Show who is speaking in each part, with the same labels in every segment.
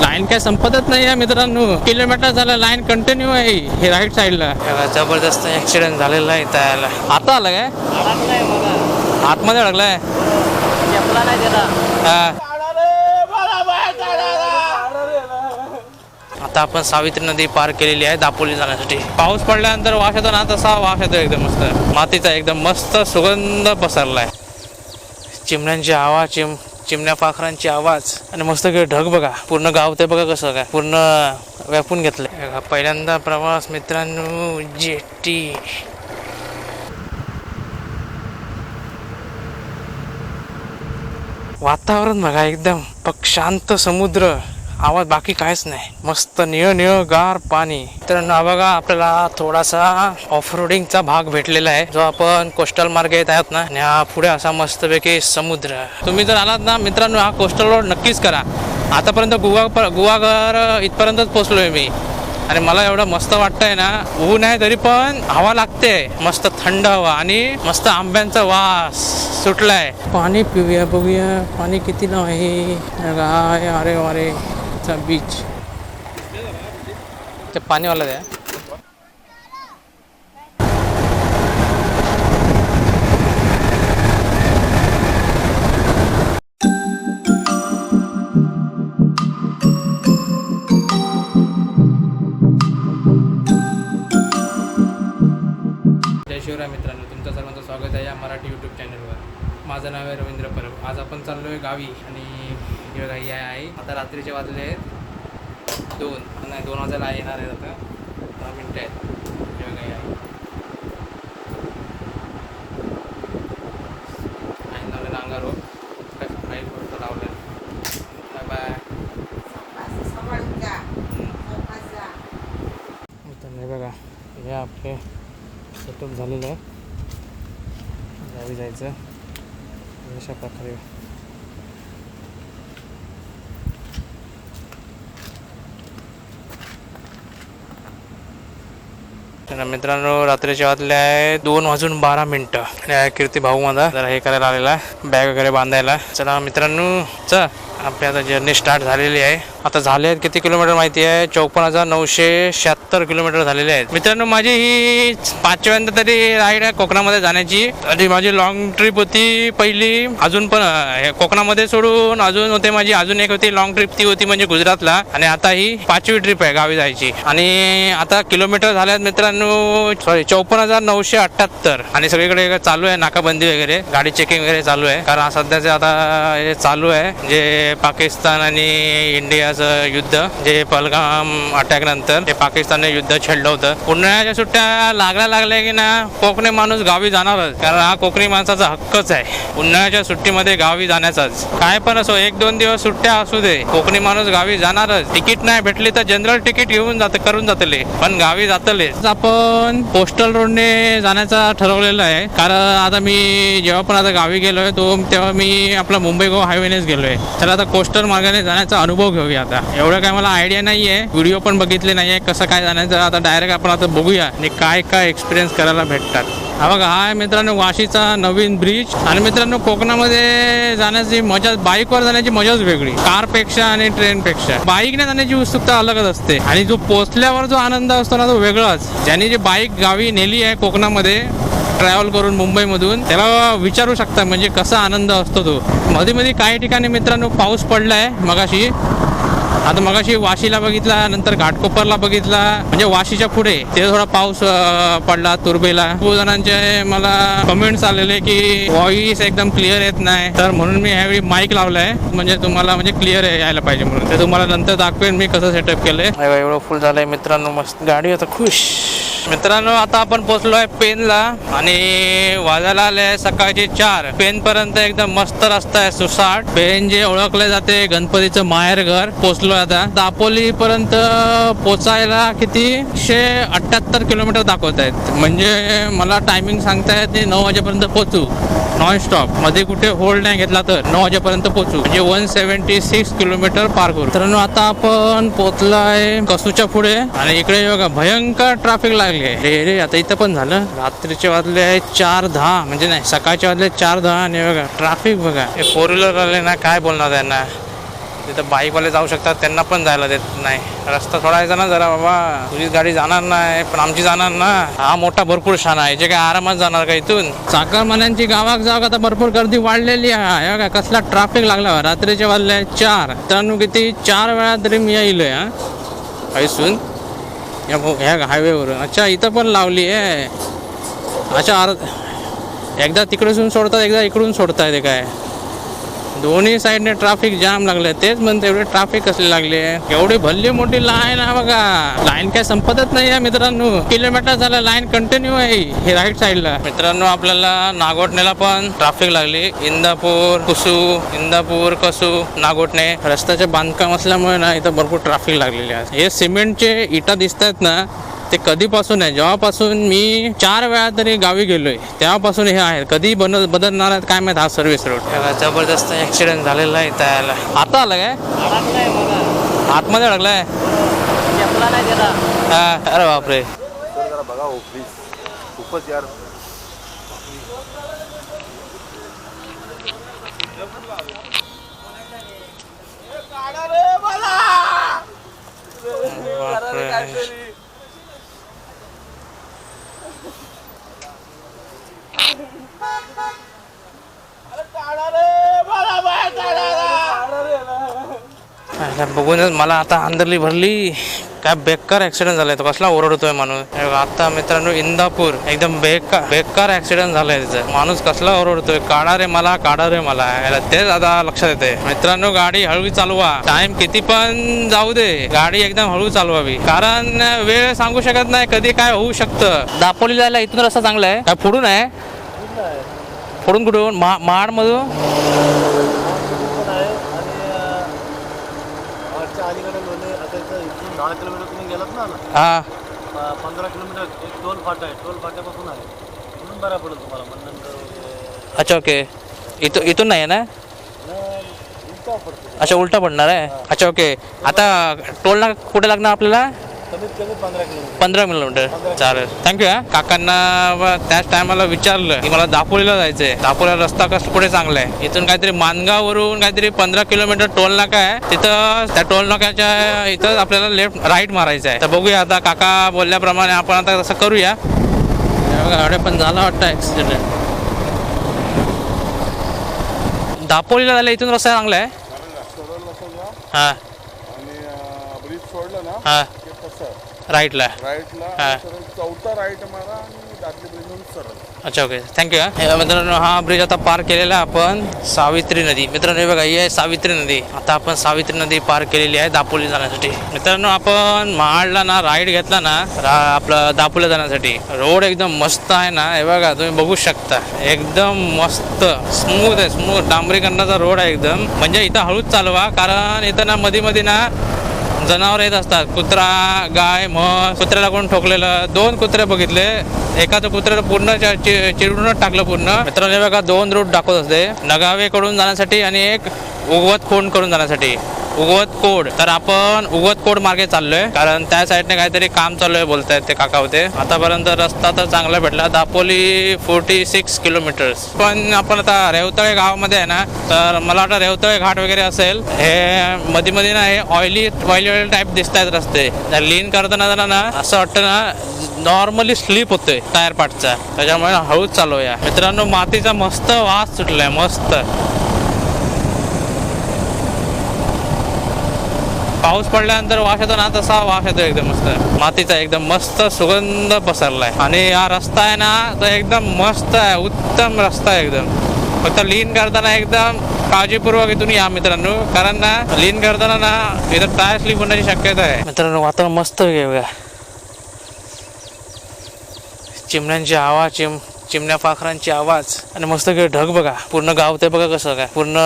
Speaker 1: Line काय संपतच नाही आहे मित्रांनो. किलोमीटर झालं लाईन कंटिन्यू आहे हे राईट साईडला जबरदस्त ऍक्सिडेंट झालेला आहे यायला आता आलं काय? आतमध्ये अडकलाय. हा. आता आपण सावित्री नदी पार केलेली आहे दापोली जाण्यासाठी. पाऊस पडल्यानंतर वास येतो ना तसा वास येतो एकदम मस्त. मातीचा एकदम मस्त सुगंध पसरलाय. चिमण्यांची आवाज चिम चिमण्या पाखरांची आवाज आणि मस्त ढग बघा. पूर्ण गाव ते बघा कसं काय. पूर्ण व्यापून घेतलं पहिल्यांदा प्रवास मित्रांनो जेटी वातावरण बघा एकदम. शांत समुद्र. आवाज बाकी काहीच नाही. मस्त निळ निळ गार पाणी. तर ना बघा आपल्याला थोडासा ऑफ रोडिंगचा भाग भेटलेला आहे. जो आपण कोस्टल मार्ग येत आहात ना या पुढे असा मस्तपैकी समुद्र. तुम्ही जर आलात ना मित्रांनो हा कोस्टल रोड नक्कीच करा. आतापर्यंत गुवा गुवाघर इथपर्यंतच पोचलोय मी. आणि मला एवढं मस्त वाटतंय ना ऊन आहे तरी पण हवा लागते. मस्त थंड हवा आणि मस्त आंब्यांचा वास सुटलाय. पाणी पिऊया बघूया. पाणी कितीला आहे. अरे अरे चा बीच ते पाणीवाला द्या. जय शिवराय मित्रांनो तुमचं सर्वांचं स्वागत आहे या मराठी यूट्यूब चॅनलवर माझं नाव आहे रवींद्र परब. आज आपण चाललो आहे गावी आणि हे बघा आहे आहे आता रात्रीचे वाजले आहेत. दोन. नाही दोन वाजायला येणार आहेत आता. दहा मिनटं आहेत. हे बघा आई आहे. आहे लावलेलं अंगावर हो. काय लावलं बाय बाय. मित्रांनो बघा. हे आपले सेटअप झालेलं आहे. गावी जायचं. अशा प्रकारे. मित्रांनो रात्रीच्या वाजले आहे दोन वाजून बारा मिनिटं. आणि कीर्ती भाऊ माझा. जरा हे करायला आलेला बॅग वगैरे बांधायला. चला मित्रांनो चल. आपली आता जर्नी स्टार्ट झालेली आहे. आता झाले आहेत किती किलोमीटर माहिती आहे? चौपन्न हजार नऊशे शहात्तर किलोमीटर झालेले आहेत. मित्रांनो माझी ही पाचव्यांदा तरी राईड आहे कोकणामध्ये जाण्याची. आणि माझी लॉंग ट्रिप होती पहिली अजून पण हे कोकणामध्ये सोडून अजून होते माझी अजून एक होती लॉंग ट्रिप ती होती म्हणजे गुजरातला. आणि आता ही पाचवी ट्रिप आहे गावी जायची. आणि आता किलोमीटर झाल्यात मित्रांनो सॉरी चौपन्न हजार नऊशे अठ्ठ्याहत्तर आणि सगळीकडे चालू आहे नाकाबंदी वगैरे गाडी चेकिंग वगैरे चालू आहे. कारण सध्याचे आता हे चालू आहे जे पाकिस्तान आणि इंडिया इंडियाचं युद्ध जे पलगाम अटॅक नंतर ते पाकिस्तानने युद्ध छेडलं होतं. उन्हाळ्याच्या सुट्ट्या लागल्या लागल्या की ना कोकणी माणूस गावी जाणारच. कारण हा कोकणी माणसाचा हक्कच आहे. उन्हाळ्याच्या सुट्टीमध्ये गावी जाण्याचाच. काय पण असो एक दोन दिवस सुट्ट्या असू दे. कोकणी माणूस गावी जाणारच. तिकीट नाही भेटली तर जनरल तिकीट घेऊन जात करून जातले. पण गावी जातले. आपण पोस्टल रोडने जाण्याचा ठरवलेलं आहे. कारण आता मी जेव्हा पण आता गावी गेलोय तो तेव्हा मी आपला मुंबई गोवा हायवेनेच गेलोय. तर आता कोस्टल मार्गाने जाण्याचा अनुभव घेऊया. आता. एवढं काय मला आयडिया नाही आहे व्हिडिओ पण बघितले नाहीये. कसं काय जाण्याचं. आता डायरेक्ट आपण आता बघूया. आणि काय काय एक्सपिरियन्स करायला भेटतात. हा बघा हा आहे मित्रांनो वाशीचा नवीन ब्रिज आणि मित्रांनो कोकणामध्ये जाण्याची मजा बाईकवर जाण्याची मजाच वेगळी. कारपेक्षा आणि ट्रेनपेक्षा बाईकने जाण्याची उत्सुकता अलगच असते. आणि जो पोचल्यावर जो आनंद असतो ना तो वेगळाच. ज्यांनी जी बाईक गावी नेली आहे कोकणामध्ये ट्रॅव्हल करून मुंबईमधून त्याला विचारू शकता म्हणजे कसा आनंद असतो तो. मध्ये मध्ये काही ठिकाणी मित्रांनो पाऊस पडलाय मगाशी. आता मगाशी वाशीला बघितला नंतर घाटकोपरला बघितला. म्हणजे वाशीच्या पुढे ते थोडा पाऊस पडला तुर्बेला. खूप जणांचे मला कमेंट्स आलेले की व्हॉइस एकदम क्लिअर येत नाही. तर म्हणून मी ह्यावेळी माईक लावलाय. म्हणजे तुम्हाला म्हणजे क्लिअर यायला पाहिजे म्हणून. ते तुम्हाला नंतर दाखवेन मी कसं सेटअप केलंय. एवढं फुल झालंय मित्रांनो मस्त. गाडी आता खुश. मित्रांनो आता आपण पोहोचलो आहे पेनला आणि वाजायला आले सकाळचे चार. पेन पर्यंत एकदम मस्त रस्ता आहे सुसाट. पेन जे ओळखले जाते गणपतीचं माहेरघर पोहोचलो आता. दापोली पर्यंत पोचायला किती? एकशे अठ्याहत्तर किलोमीटर दाखवत आहेत. म्हणजे मला टायमिंग सांगतायत ते नऊ वाजेपर्यंत पोहोचू. नॉन स्टॉपमध्ये कुठे होल्ड नाही घेतला तर नऊ वाजेपर्यंत पोहोचू. म्हणजे वन सेव्हन्टी सिक्स किलोमीटर पार करू तर आता आपण पोहोचलाय कसूच्या पुढे. आणि इकडे बघा भयंकर ट्रॅफिक लागले रे रे आता इथं पण झालं. रात्रीचे वाजले आहे चार दहा. म्हणजे नाही सकाळचे वाजले चार दहा. आणि बघा ट्रॅफिक बघा. हे फोर व्हीलर आले ना काय बोलणार त्यांना? तिथं बाईकवाले जाऊ शकतात त्यांना पण जायला देत नाही. रस्ता सोडायचा ना जरा बाबा तुझी गाडी जाणार नाही पण आमची जाणार ना. हा मोठा भरपूर शान आहे जे काय आरामात जाणार का इथून? चाकरमान्यांची गावात जाऊ आता भरपूर गर्दी वाढलेली आहे. हे काय कसला ट्रॅफिक लागला. रात्रीच्या वाजले चार. मित्रांनो किती चार वेळा तरी मी येईल हा. हैसून या ह्या हायवेवरून अच्छा इथं पण लावली आहे अच्छा अर्ध एकदा तिकडून सोडतात एकदा इकडून सोडताय ते काय? दोन्ही साईडने ट्रॅफिक जाम लागले तेच म्हणते एवढे ट्रॅफिक कसले लागले? एवढी भल्ली मोठी लाईन आहे बघा. लाईन काय संपतच नाही आहे मित्रांनो. किलोमीटर झालं लाईन कंटिन्यू आहे. हे राईट साईडला मित्रांनो आपल्याला नागोठणेला पण ट्रॅफिक लागली. इंदापूर कुसू इंदापूर कसू नागोठणे रस्त्याचे बांधकाम असल्यामुळे ना इथं भरपूर ट्रॅफिक लागलेली आहे. हे सिमेंटचे इटा दिसतात ना ते कधीपासून आहे? जेव्हापासून मी चार वेळा तरी गावी गेलोय तेव्हापासून हे आहे. कधी बन बदलणार आहेत काय माहीत हा सर्व्हिस रोड जबरदस्त ऍक्सिडेंट झालेला आहे यायला. आता आलं काय? आतमध्ये अडकलाय? हा अरे बापरे.
Speaker 2: बघा हो प्लीज खूपच यार.
Speaker 1: बापरे. बघूनच मला आता अंदरली भरली. काय बेकार ऍक्सिडेंट झालाय. तो कसला ओरडतोय माणूस. आता मित्रांनो इंदापूर. एकदम बेकार बेकार ऍक्सिडेंट झालाय त्याचा माणूस कसला ओरडतोय. काढा रे मला काढा रे मला. याला तेच आता लक्षात येते मित्रांनो गाडी हळू चालवा. टाइम किती पण जाऊ दे. गाडी एकदम हळू चालवावी. कारण वेळ सांगू शकत नाही कधी काय होऊ शकतं. दापोली जायला इथून रस्ता चांगला आहे. काय फोडून आहे? फोडून कुठून मा
Speaker 2: महाडमधून आहे इथून किलोमीटर तुम्ही गेलात ना
Speaker 1: हा.
Speaker 2: पंधरा किलोमीटर एक टोल फाटा आहे टोल फाट्यापासून आहे म्हणून बरा पडेल तुम्हाला मंडणगड
Speaker 1: अच्छा ओके इथून इथून नाही आहे ना? अच्छा उलटा पडणार आहे. अच्छा ओके आता टोल ना कुठे लागणार आपल्याला?
Speaker 2: पंधरा किलोमीटर?
Speaker 1: चालेल. थँक्यू हा. काकांना व त्याच टायमाला विचारलं की मला दापोलीला जायचंय. दापोलीला रस्ता कसं कुठे चांगला आहे? इथून काहीतरी मानगाववरून काहीतरी पंधरा किलोमीटर टोल नाका आहे. तिथं त्या टोल नाक्याच्या इथं आपल्याला लेफ्ट राईट मारायचं आहे. तर बघूया आता काका बोलल्याप्रमाणे आपण आता तसं करूया. हे बघा, एवढे पण झाला वाटतं ॲक्सिडेंट दापोलीला जायला इथून रस्ता चांगला आहे? हां.
Speaker 3: आणि ब्रिज सोडलं ना
Speaker 1: हां. राईटला हा.
Speaker 3: चौथा राईट मारा आणि दादली ब्रिजवरून सरळ.
Speaker 1: अच्छा ओके थँक्यू हा. मित्रांनो हा ब्रिज आता पार केलेला आहे आपण सावित्री नदी. मित्रांनो हे बघा ही आहे सावित्री नदी. आता आपण सावित्री नदी पार केलेली आहे दापोली जाण्यासाठी. मित्रांनो आपण महाडला ना राईड घेतला ना आपलं दापोली जाण्यासाठी. रोड एकदम मस्त आहे ना हे बघा तुम्ही बघू शकता. एकदम मस्त स्मूथ आहे स्मूथ डांबरीकरणाचा रोड आहे एकदम. म्हणजे इथं हळूच चालवा कारण इथं ना मध्ये मध्ये ना जनावर येत असतात. कुत्रा गाय म्हस कुत्र्याला कोण ठोकलेलं? दोन कुत्रे बघितले. एकाचं कुत्र्याला पूर्ण च- चि- चिरडूनच टाकलं पूर्ण. मित्रांनो बघा दोन रूट दाखवत असते. नगावेकडून जाण्यासाठी आणि एक उगवत खोंड करून जाण्यासाठी? उगवत कोड. तर आपण उगवत कोड मार्गे चाललोय. कारण त्या साईडने काहीतरी काम चालू आहे बोलतायत ते काका होते. आतापर्यंत रस्ता तर चांगला भेटला. दापोली फोर्टी सिक्स किलोमीटर्स पण आपण आता रेवतळे गावामध्ये आहे ना तर मला वाटतं रेवतळे घाट वगैरे असेल हे मध्ये मध्ये ना हे ऑइली ऑइली ऑइल टाईप दिसत आहेत रस्ते लीन करताना जरा ना असं वाटतं ना नॉर्मली स्लीप होतोय टायर पार्टचा त्याच्यामुळे हळूच चालूया. मित्रांनो मातीचा मस्त वास सुटलाय मस्त. पाऊस पडल्यानंतर वास येतो ना तसा वास येतो एकदम मस्त. मातीचा एकदम मस्त सुगंध पसरलाय. आणि हा रस्ता आहे ना तो एकदम मस्त आहे उत्तम रस्ता आहे एकदम. फक्त लीन करताना एकदम काळजीपूर्वक इथून या मित्रांनो. कारण ना लीन करताना ना इथं टायर स्लिप होण्याची शक्यता आहे. मित्रांनो वातावरण मस्त आहे बघा. चिमण्यांची आवाज चिम चिमण्या पाखरांची आवाज. आणि मस्त ढग बघा. पूर्ण गाव ते बघा कसं काय. पूर्ण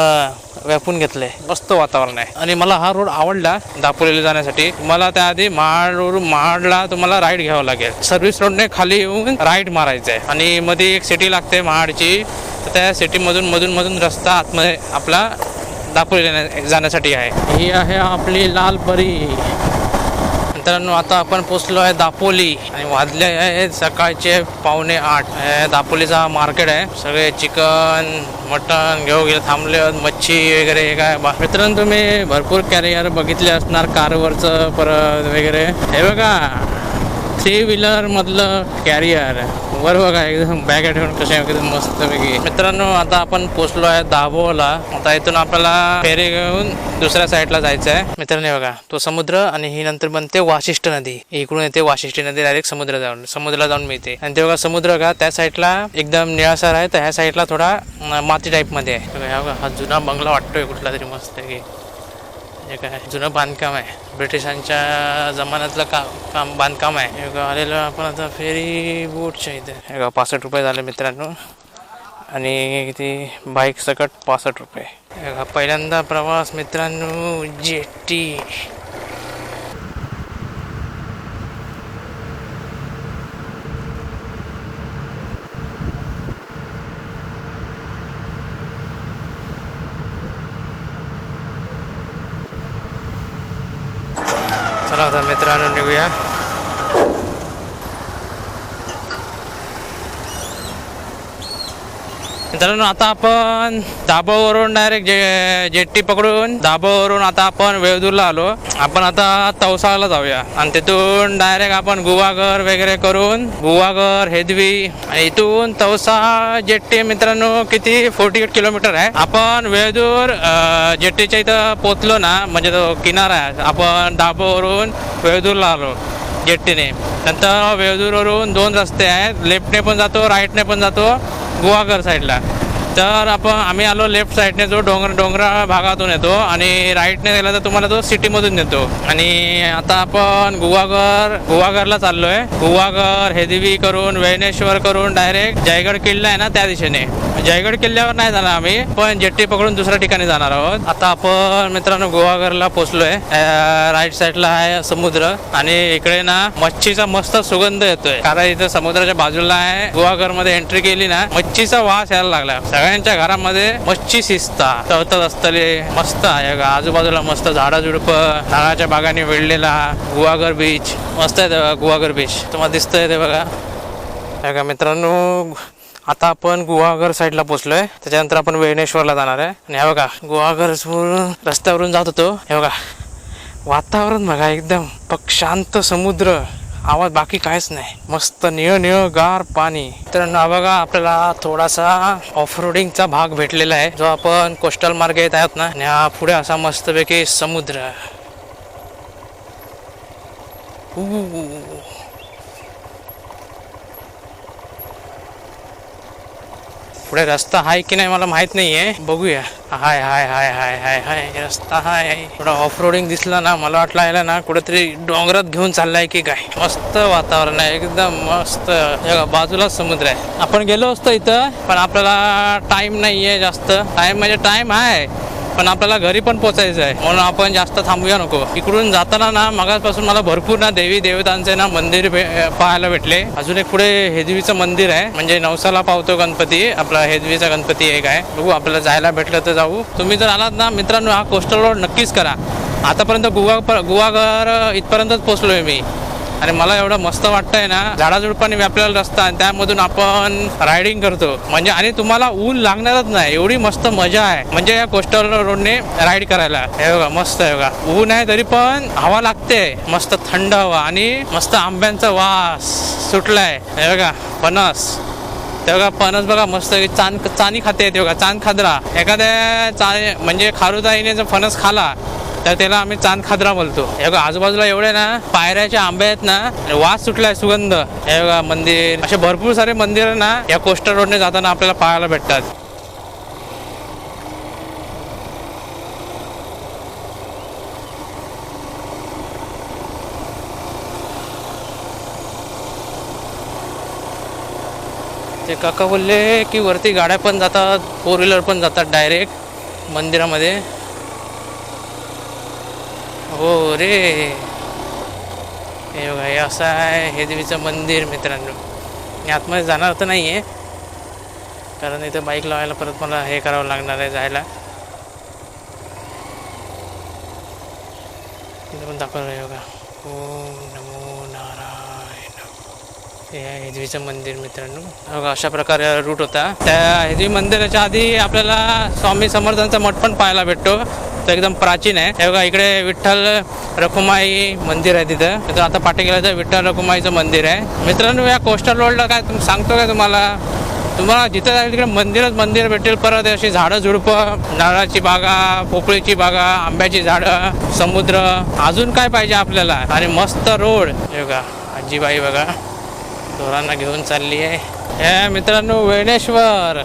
Speaker 1: व्यापून घेतलंय मस्त वातावरण आहे. आणि मला हा रोड आवडला दापोलीला जाण्यासाठी. मला त्याआधी महाडवरून महाडला तुम्हाला राईड घ्यावं लागेल. सर्व्हिस रोडने खाली येऊन राईड मारायचं आहे आणि मध्ये एक सिटी लागते महाडची. तर त्या सिटीमधून मधून मधून रस्ता आतमध्ये आपला दापोली जाण्या- जाण्यासाठी आहे. ही आहे आपली लाल परी मित्रांनो आता आपण पोचलो आहे दापोली आणि वाजले आहे सकाळचे पावणे आठ. दापोलीचा मार्केट आहे. सगळे चिकन मटन घेऊ गेले थांबले मच्छी वगैरे हे काय मित्रांनो तुम्ही भरपूर कॅरियर बघितले असणार कारवरचं परत वगैरे. हे बघा. थ्री व्हीलर मधलं कॅरियर. वर बघा एकदम बॅग ठेवून कसे एकदम मस्त पैकी मित्रांनो आता आपण पोचलो आहे दाभोला. आता इथून आपल्याला फेरी घेऊन दुसऱ्या साईडला जायचं आहे. मित्रांनो बघा तो समुद्र आणि ही नंतर बनते वाशिष्ठ नदी. इकडून येते वाशिष्ठी नदी डायरेक्ट समुद्र जाऊन समुद्राला जाऊन मिळते. आणि ते बघा समुद्र का त्या साईडला एकदम निळासर आहे तर ह्या साईडला थोडा माती टाईपमध्ये आहे. बघा, हा जुना बंगला वाटतोय कुठला तरी मस्त की हे काय जुनं बांधकाम आहे. ब्रिटिशांच्या जमान्यातलं का काम बांधकाम आहे. हे आलेलं आपण आता फेरी बोटच्या इथे. हे पासष्ट रुपये झाले मित्रांनो. आणि ती बाईक सकट पासष्ट रुपये. हे पहिल्यांदा प्रवास मित्रांनो जेटी चला आता मित्रांनो निघूया मित्रांनो आता आपण दाबोवरून डायरेक्ट जे जेट्टी पकडून दाबावरून आता आपण वेळदूरला आलो. आपण आता तवसाला जाऊया. आणि तिथून डायरेक्ट आपण गुवागर वगैरे करून गुवागर हेदवी आणि इथून तवसा जेट्टी मित्रांनो किती फोर्टी एट किलोमीटर आहे. आपण वेळदूर जेट्टीच्या इथं पोचलो ना म्हणजे तो किनारा आहे. आपण दाबावरून वेळदूरला आलो जेट्टीने. नंतर वेळदूरवरून दोन रस्ते आहेत. लेफ्टने पण जातो राईटने पण जातो. गोवाघर साईडला. तर आपण आम्ही आलो लेफ्ट साईडने जो डोंगर डोंगराळ भागातून येतो आणि राईटने गेला तर तुम्हाला तो सिटीमधून नेतो आणि आता आपण गुहागर गुहागरला चाललोय. गुहागर हेदिवी करून वैनेश्वर करून डायरेक्ट जयगड किल्ला आहे ना त्या दिशेने. जयगड किल्ल्यावर नाही जाणार आम्ही पण जेट्टी पकडून दुसऱ्या ठिकाणी जाणार आहोत. आता आपण मित्रांनो गुहागरला पोचलोय. राईट साईडला आहे समुद्र आणि इकडे ना मच्छीचा मस्त सुगंध येतोय. कारण इथं समुद्राच्या बाजूला आहे. गुहागरमध्ये एंट्री केली ना मच्छीचा वास यायला लागला. सगळ्यांच्या घरामध्ये मच्छी शिजता तळतळ असतले मस्त आहे. आजूबाजूला मस्त झाडा झुडप नारळाच्या बागाने वेढलेला गुवागर बीच मस्त आहे ते बघा, बीच तुम्हाला दिसतंय ते बघा. हे बघा मित्रांनो आता आपण गुहागर साईडला पोचलोय. त्याच्यानंतर आपण वेणेश्वरला जाणार आहे. आणि हे बघा गुहागर रस्त्यावरून जात होतो. हे बघा वातावरण बघा एकदम शांत समुद्र. आवाज बाकी काहीच नाही. मस्त निळ निळ गार पाणी. तर बघा आपल्याला थोडासा ऑफ रोडिंगचा भाग भेटलेला आहे जो आपण कोस्टल मार्ग येत आहोत ना आणि पुढे असा मस्तपैकी समुद्र. पुढे रस्ता आहे की नाही मला माहीत नाहीये. बघूया. हाय हाय हाय हाय हाय हाय. रस्ता हाय. थोडा ऑफ रोडिंग दिसला ना मला वाटलं यायला ना कुठेतरी डोंगरात घेऊन चाललाय की काय. मस्त वातावरण आहे. एकदम मस्त. बाजूला बाजूलाच समुद्र आहे. आपण गेलो असतो इथं पण आपल्याला टाइम नाहीये जास्त. टाइम म्हणजे टाइम आहे पण आपल्याला घरी पण पोचायचं आहे. म्हणून आपण जास्त थांबूया नको. इकडून जाताना ना मागासपासून मला भरपूर ना देवी देवतांचे ना मंदिर भे- पाहायला भेटले. अजून एक पुढे हेदवीचं मंदिर आहे. म्हणजे नवसाला पावतो गणपती. आपला हेदवीचा गणपती एक आहे. बघू आपल्याला जायला भेटलं तर जाऊ. तुम्ही जर आलात ना मित्रांनो हा कोस्टल रोड नक्कीच करा. आतापर्यंत गुवा गुवाघर इथपर्यंतच पोचलोय मी. आणि मला एवढं मस्त वाटतंय ना झाडाझुडपाने व्यापलेला रस्ता आणि त्यामधून आपण रायडिंग करतो. म्हणजे आणि तुम्हाला ऊन लागणारच नाही एवढी मस्त मजा आहे. म्हणजे या कोस्टल रोडने राईड करायला. हे बघा मस्त आहे बघा. ऊन आहे तरी पण हवा लागते. मस्त थंड हवा आणि मस्त आंब्यांचा वास सुटलाय. हे बघा फणस ते बघा फणस बघा मस्त चान चानी खाते ते बघा चांद खादरा. एखाद्या चा म्हणजे खारुताईने जर फणस खाला तर त्याला आम्ही चांद खादरा बोलतो. एवढा आजूबाजूला एवढे ना पायऱ्याचे आंबे आहेत ना वास सुटलाय सुगंध. हे मंदिर. असे भरपूर सारे मंदिर ना या कोस्टर रोडने जाताना आपल्याला पाहायला भेटतात. ते काका बोलले की वरती गाड्या पण जातात फोर व्हीलर पण जातात डायरेक्ट मंदिरामध्ये. हो रे. हे बघा हे असं आहे हे देवीचं मंदिर मित्रांनो. मी आतमध्ये जाणार तर नाही आहे कारण इथं बाईक लावायला परत मला हे करावं लागणार आहे जायला. पण दाखवलं योगा बघा. ओम हे आहे मंदिर मित्रांनो. हो अशा प्रकारे रूट होता. त्या हिजवी मंदिराच्या आधी आपल्याला स्वामी समर्थांचा मठ पण पाहायला भेटतो. तो एकदम प्राचीन आहे. हे बघा इकडे विठ्ठल रखुमाई मंदिर आहे तिथं. तर आता पाठी गेलं तर विठ्ठल रखुमाईचं मंदिर आहे. मित्रांनो या कोस्टल रोडला काय तुम सांगतो काय तुम्हाला? तुम्हाला जिथं जाईल तिकडे मंदिरच मंदिर भेटेल. परत अशी झाडं झुडपं नारळाची बागा पोपळीची बागा आंब्याची झाडं समुद्र. अजून काय पाहिजे आपल्याला? आणि मस्त रोड हे बघा आजीबाई बघा. ढोरांना घेऊन चालली आहे. हे मित्रांनो वेणेश्वर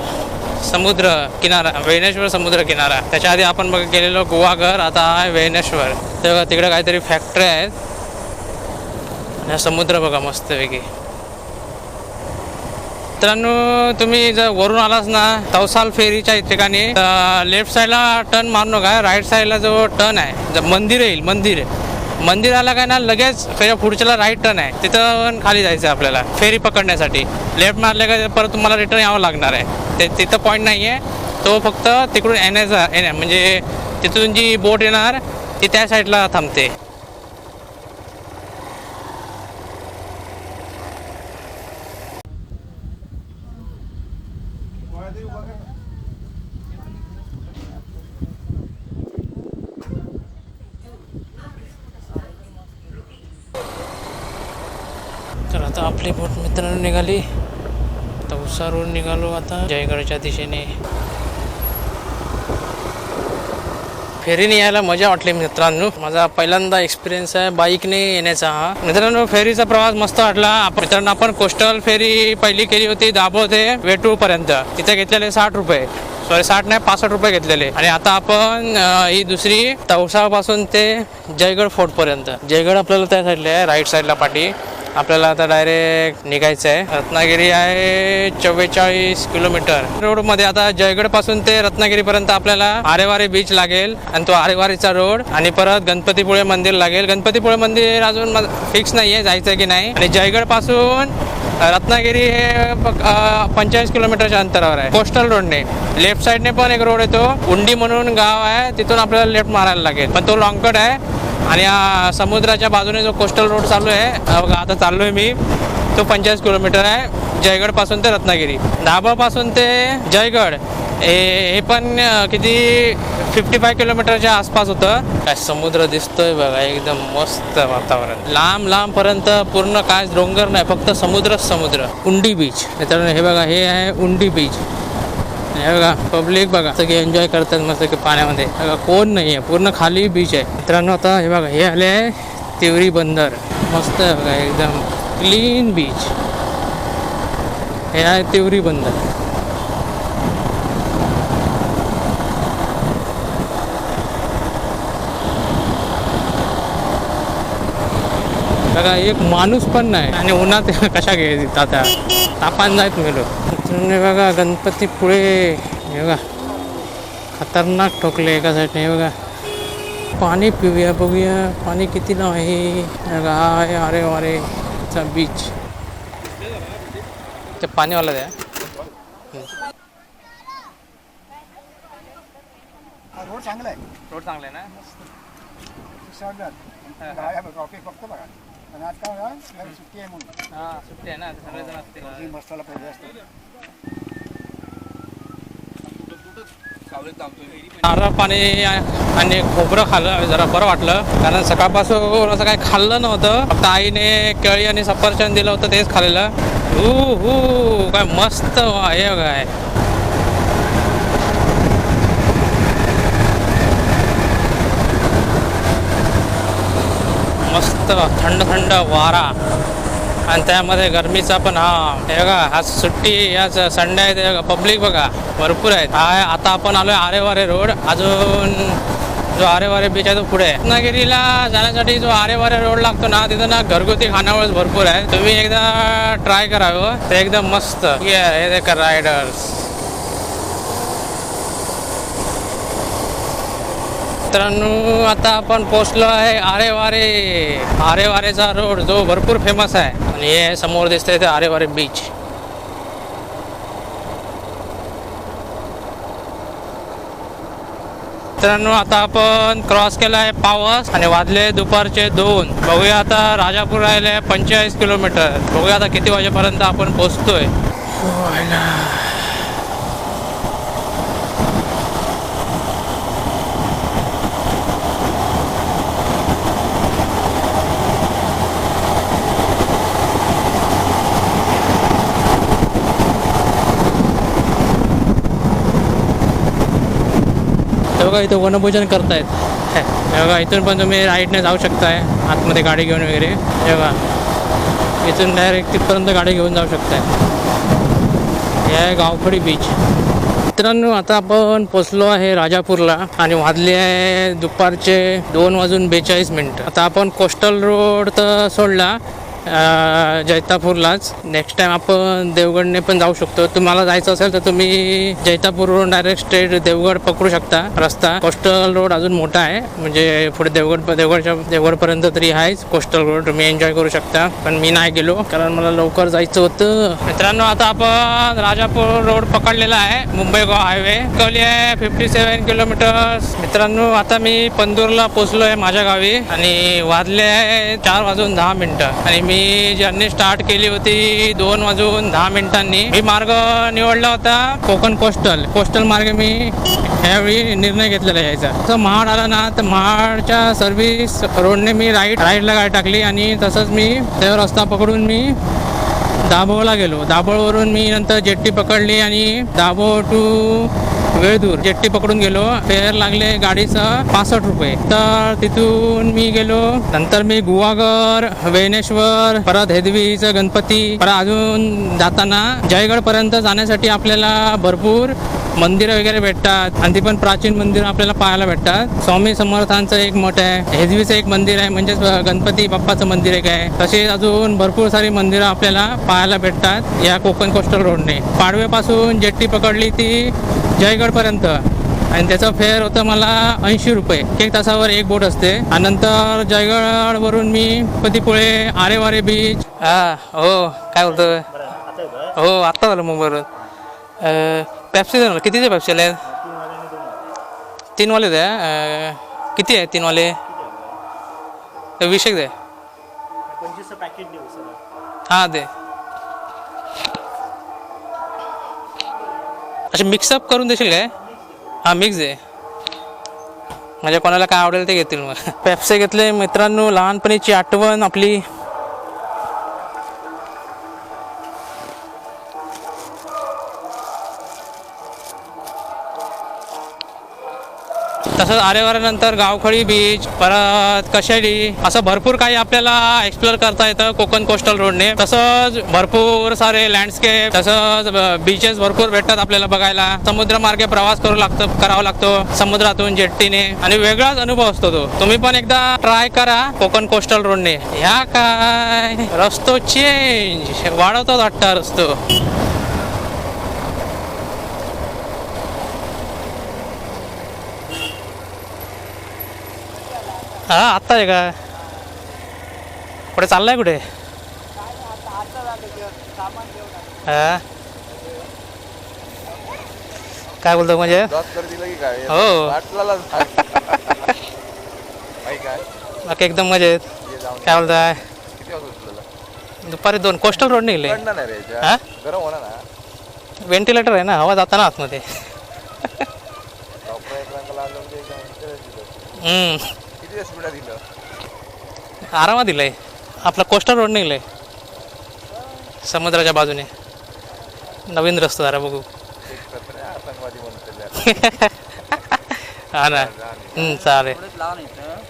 Speaker 1: समुद्र किनारा वेणेश्वर समुद्र किनारा. त्याच्या आधी आपण बघ गेलेलो गोवाघर आता आहे वेणेश्वर. तेव्हा तिकडे काहीतरी फॅक्टरी आहेत. आणि समुद्र बघा मस्तपैकी. मित्रांनो तुम्ही जर वरून आलास ना तवसाल फेरीच्या ठिकाणी लेफ्ट साईडला टर्न मारू नका. राईट साईडला जो टर्न आहे मंदिर येईल मंदिर. आहे मंदिराला काय ना लगेच त्याच्या पुढच्याला राईट टर्न आहे. तिथं खाली जायचं आहे आपल्याला फेरी पकडण्यासाठी. लेफ्ट मारले का परत तुम्हाला रिटर्न यावं लागणार आहे. ते तिथं पॉईंट नाही आहे तो फक्त तिकडून येण्याचा येण्या म्हणजे तिथून जी बोट येणार ती त्या साईडला थांबते तर आता आपली बोट मित्रांनो निघाली तवसारून निघालो आता. जयगडच्या दिशेने. फेरीने यायला मजा वाटली मित्रांनो. माझा पहिल्यांदा एक्सपिरियन्स आहे बाईकने येण्याचा हा. मित्रांनो फेरीचा प्रवास मस्त वाटला. मित्रांनो आपण कोस्टल फेरी पहिली केली होती दाबो ते वेटूर पर्यंत. तिथे घेतलेले साठ रुपये. सॉरी साठ नाही पासष्ट रुपये घेतलेले. आणि आता आपण ही दुसरी तवसापासून ते जयगड फोर्ट पर्यंत. जयगड आपल्याला त्या साईडला आहे राईट साईडला पाठी आपल्याला आता डायरेक्ट निघायचं आहे. रत्नागिरी आहे चव्वेचाळीस किलोमीटर. रोडमध्ये आता जयगडपासून ते रत्नागिरीपर्यंत आपल्याला आरेवारे बीच लागेल आणि तो आरेवारीचा रोड आणि परत गणपतीपुळे मंदिर लागेल. गणपतीपुळे मंदिर अजून फिक्स नाही आहे जायचं की नाही. आणि जयगडपासून रत्नागिरी हे पंचेचाळीस किलोमीटरच्या अंतरावर आहे. कोस्टल रोडने लेफ्ट साईडने पण एक रोड येतो. उंडी म्हणून गाव आहे. तिथून आपल्याला लेफ्ट मारायला लागेल. पण तो लॉंगकट आहे. आणि समुद्राच्या बाजूने जो कोस्टल रोड चालू आहे हा बघा आता चाललोय मी. तो पंचेचाळीस किलोमीटर आहे. जयगडपासून ते रत्नागिरी. दाबापासून ते जयगड. हे पण किती फिफ्टी फाय किलोमीटरच्या आसपास होतं. काय समुद्र दिसतोय बघा एकदम मस्त वातावरण. लांब लांब पर्यंत पूर्ण काय डोंगर नाही फक्त समुद्रच समुद्र. उंडी बीच. मित्रांनो हे बघा हे आहे उंडी बीच. हे बघा पब्लिक बघा. सगळे एन्जॉय करतात मस्त की पाण्यामध्ये. बघा कोण नाही आहे पूर्ण खाली बीच आहे. मित्रांनो आता हे बघा हे आले आहे तिवरी बंदर. मस्त आहे बघा एकदम क्लीन बीच हे आहे तिवरी बंदर. बघा एक माणूस पण नाही. आणि उन्हात कशा घ्यायची आता तापान जायत मेलो. मित्रांनो, हे बघा गणपती पुढे हे बघा. खतरनाक ठोकले एका साईडने हे बघा. पाणी पिऊया बघूया. पाणी किती आहे आहे अरे अरे चा बीच ते पाणीवाला द्या.
Speaker 4: रोड चांगला आहे.
Speaker 1: रोड चांगला आहे ना?
Speaker 4: फक्त बघा. आणि आज काय बघा, जरा सुट्टी आहे म्हणून.
Speaker 1: हां सुट्टी आहे ना सगळेजण असतील.
Speaker 4: ही मस्ताला पाहिजे असते.
Speaker 1: नारळ पाणी आणि खोबरं खाल्लं जरा बरं वाटलं. कारण सकाळपासून असं काही खाल्लं नव्हतं. फक्त आईने केळी आणि सफरचंद दिलं होतं तेच खाल्लेलं. हू हू काय मस्त आहे काय मस्त थंड थंड वारा. आणि त्यामध्ये गरमीचा पण हा. हे बघा आज सुट्टी आज संडे आहे ते पब्लिक बघा भरपूर आहेत. हा आहे, आता आपण आलोय आरेवारे रोड. अजून जो आरेवारे बीच आहे तो पुढे रत्नागिरीला जाण्यासाठी जो आरेवारे रोड लागतो ना तिथं ना घरगुती खानावळ भरपूर आहे तुम्ही एकदा ट्राय करावं हो. ते एकदम मस्त. हे हे रायडर्स मित्रांनो आता आपण पोचलो आहे आरेवारे. आरेवारेचा रोड जो भरपूर फेमस आहे. आणि हे समोर दिसतंय ते आरेवारे बीच मित्रांनो आता आपण क्रॉस केला आहे पावस आणि वाजले दुपारचे दोन. बघूया आता राजापूर राहिले पंचेचाळीस किलोमीटर. बघूया आता किती वाजेपर्यंत आपण पोहोचतोय. बघा इथं वनभोजन करतायत. हे हे बघा इथून पण तुम्ही राईटने जाऊ शकताय आतमध्ये गाडी घेऊन वगैरे. हे बघा इथून डायरेक्ट तिथपर्यंत गाडी घेऊन जाऊ शकताय. हे आहे गावखडी बीच मित्रांनो आता आपण पोचलो आहे राजापूरला आणि वाजले आहे दुपारचे दोन वाजून बेचाळीस मिनटं. आता आपण कोस्टल रोड तर सोडला जैतापूरलाच. नेक्स्ट टाइम आपण देवगडने पण जाऊ शकतो. तुम्हाला जायचं असेल तर तुम्ही जैतापूरवरून डायरेक्ट स्ट्रेट देवगड पकडू शकता. रस्ता कोस्टल रोड अजून मोठा आहे. म्हणजे पुढे देवगड देवगडच्या देवगडपर्यंत तरी आहेच. कोस्टल रोड तुम्ही एन्जॉय करू शकता. पण मी नाही गेलो कारण मला लवकर जायचं होतं. मित्रांनो आता आपण राजापूर रोड पकडलेला आहे. मुंबई गोवा हायवे कवली आहे फिफ्टी सेवन किलोमीटर मित्रांनो आता मी पंदूरला पोचलो आहे माझ्या गावी. आणि वाजले आहे चार वाजून दहा मिनिटं. आणि मी जर्नी स्टार्ट केली होती दोन वाजून दहा मिनिटांनी मी मार्ग निवडला होता कोकण कोस्टल कोस्टल मार्ग मी यावेळी निर्णय घेतलेला यायचा तर महाड आला ना तर महाडच्या सर्व्हिस रोडने मी राईट राईटला गाडी टाकली आणि तसंच मी त्या रस्ता पकडून मी दाभोळला गेलो. दाभोळवरून मी नंतर जेट्टी पकडली आणि दाभोळ टू वेळदूर जेट्टी पकडून गेलो. फेअर लागले गाडीचं पासष्ट रुपये. तर तिथून मी गेलो. नंतर मी गुवागर वेणेश्वर परत हेदवीचं गणपती परत अजून जाताना जयगड पर्यंत जाण्यासाठी आपल्याला भरपूर मंदिरं वगैरे भेटतात. आणि ती पण प्राचीन मंदिरं आपल्याला पाहायला भेटतात. स्वामी समर्थांचं एक मठ आहे. हेदवीचं एक मंदिर आहे. म्हणजेच गणपती बाप्पाचं मंदिर एक आहे. तसेच अजून भरपूर सारी मंदिरं आपल्याला पाहायला भेटतात या कोकण कोस्टल रोडने. पाडवेपासून जेट्टी पकडली ती जयगडपर्यंत. आणि त्याचं फेअर होतं मला ऐंशी रुपये. एक तासावर एक बोट असते. आणि नंतर जयगडवरून मी पतीपुळे आरेवारे बीच हा हो काय बोलतो? हो आत्ता झालं मुंबईवरून. पॅप्सी झालं कितीचे
Speaker 2: दोन वाजता.
Speaker 1: तीनवाले द्या. किती आहे तीनवाले? एक द्या. हां दे. असे मिक्सअप करून देशील काय? हां मिक्स आहे. म्हणजे कोणाला काय आवडेल ते घेतील मग. पेप्से घेतले मित्रांनो लहानपणीची आठवण आपली. तसंच आरेवाऱ्यानंतर गावखळी बीच परत कशेडी असं भरपूर काही आपल्याला एक्सप्लोर करता येतं कोकण कोस्टल रोडने तसंच भरपूर सारे लँडस्केप तसंच बीचेस भरपूर भेटतात आपल्याला बघायला. समुद्र मार्गे प्रवास करू लागतो करावा लागतो समुद्रातून जेट्टीने. आणि वेगळाच अनुभव असतो तो. तुम्ही पण एकदा ट्राय करा कोकण कोस्टल रोडने ह्या काय? रस्तो चेंज वाढवतो वाटतं रस्तो. हा आत्ता आहे का? कुठे चाललाय कुठे? हा? काय बोलतो म्हणजे? हो. बाकी एकदम मजेत. काय बोलताय दुपारी दोन. कोस्टल रोड निघले व्हेंटिलेटर आहे ना? हवा जाताना आतमध्ये. हम्म.
Speaker 3: किती स्पीड दिलं.
Speaker 1: आरामात दिलंय. आपला कोस्टल रोड निघलंय. समुद्राच्या बाजूने. नवीन रस्ता जरा बघू.
Speaker 3: आहे.
Speaker 1: हा ना. हम्म, चालेल.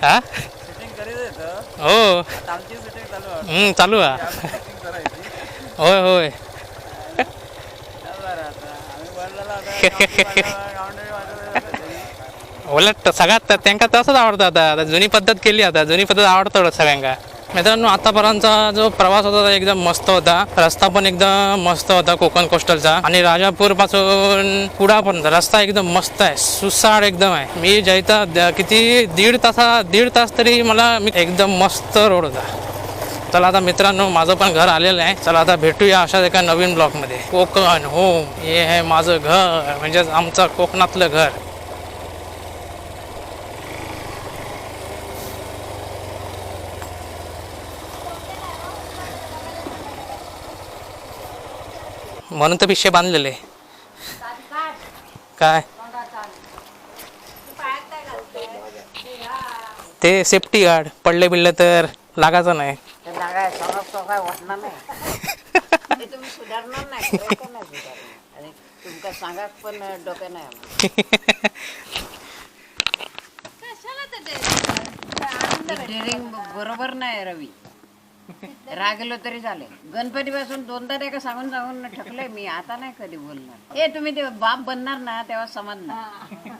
Speaker 1: हा? हो. हम्म, चालू आहे. होय होय. उलट सगळ्यात त्यांना तसंच आवडतं आता. आता जुनी पद्धत केली आता. जुनी पद्धत आवडतं सगळ्यांना मित्रांनो आतापर्यंतचा जो प्रवास होता एकदम मस्त होता. रस्ता पण एकदम मस्त होता कोकण कोस्टलचा आणि राजापूरपासून पुढा पण रस्ता एकदम मस्त आहे. सुसाड एकदम आहे. मी जायचा द- किती दीड तासा दीड तास तरी मला मी एकदम मस्त रोड होता. चला आता मित्रांनो माझं पण घर आलेलं आहे. चला आता भेटूया अशाच एका नवीन ब्लॉकमध्ये कोकण होम हे आहे माझं घर. म्हणजेच आमचं कोकणातलं घर. म्हणून तर पिशे बांधलेले. काय? ते सेफ्टी गार्ड पडले बिडले तर लागायचं नाही.
Speaker 5: बरोबर नाही रवी. रागलो तरी झाले गणपती पासून दोनदा नाही का सांगून सांगून ठकले मी. आता नाही कधी बोलणार. हे तुम्ही ते बाप बनणार ना तेव्हा समजणार.